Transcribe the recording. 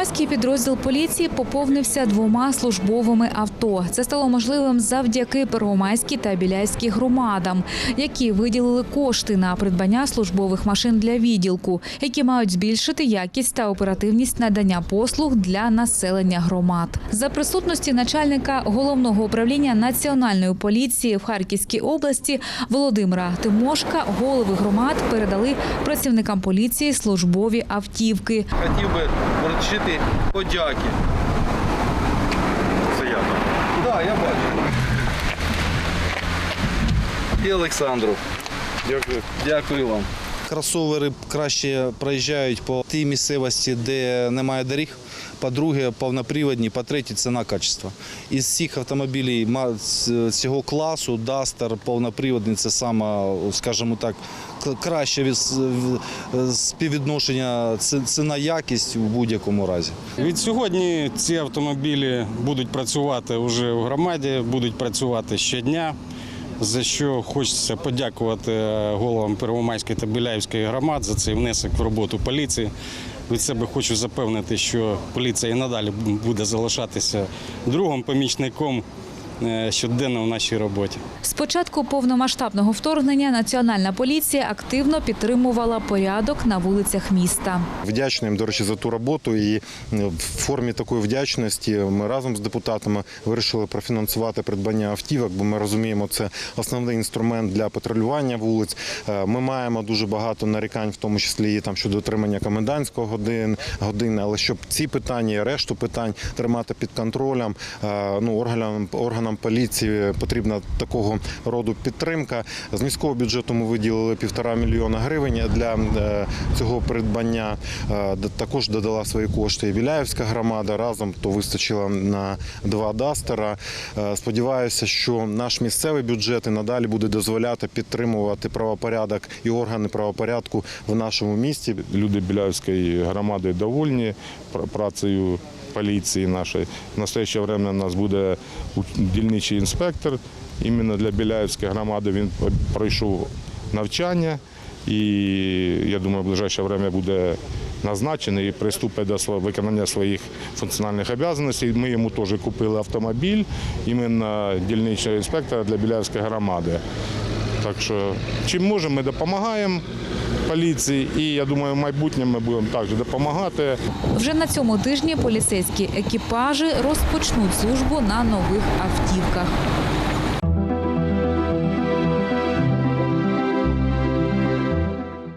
Первомайський підрозділ поліції поповнився двома службовими авто. Це стало можливим завдяки Первомайській та Біляйській громадам, які виділили кошти на придбання службових машин для відділку, які мають збільшити якість та оперативність надання послуг для населення громад. За присутності начальника головного управління національної поліції в Харківській області Володимира Тимошка голови громад передали працівникам поліції службові автівки. Хотів би вручити подяки. Це я. Так, да, я бачу. І Олександру. Дякую. Дякую вам. Кросовери краще проїжджають по тій місцевості, де немає доріг. По-друге, повноприводні, по-третє, ціна качества. Із всіх автомобілів цього класу Duster повноприводний це саме, скажімо так, краще від- співвідношення ціна-якість у будь-якому разі. Від сьогодні ці автомобілі будуть працювати вже в громаді, будуть працювати щодня. За що хочеться подякувати головам Первомайської та Біляївської громад за цей внесок в роботу поліції. Від себе хочу запевнити, що поліція і надалі буде залишатися другим помічником е, щоденно в нашій роботі. З початку повномасштабного вторгнення Національна поліція активно підтримувала порядок на вулицях міста. Вдячний їм, до речі, за ту роботу. І е, в формі такої вдячності ми разом з депутатами вирішили профінансувати придбання автівок, бо ми розуміємо, це основний інструмент для патрулювання вулиць. Е, Ми маємо дуже багато нарікань, в тому числі і там щодо отримання комендантського годин, години. Але щоб ці питання і решту питань тримати під контролем, е, ну органам органам поліції потрібна такого роду підтримка. З міського бюджету ми виділили півтора мільйона гривень для е, цього придбання. Е, Також додала свої кошти і Біляївська громада. Разом то вистачило на два дастера. Е, Сподіваюся, що наш місцевий бюджет і надалі буде дозволяти підтримувати правопорядок і органи правопорядку в нашому місті. Люди Біляївської громади довольні пр- працею поліції нашої. В настояще время у нас буде дільничий інспектор. Іменно для Біляївської громади він пройшов навчання і я думаю, в ближайше время буде назначений і приступить до виконання своїх функціональних обов'язків. Ми йому теж купили автомобіль іменно дільничного інспектора для Біляївської громади. Так що чим можемо, ми допомагаємо поліції, і я думаю, в майбутньому ми будемо також допомагати. Вже на цьому тижні поліцейські екіпажі розпочнуть службу на нових автівках.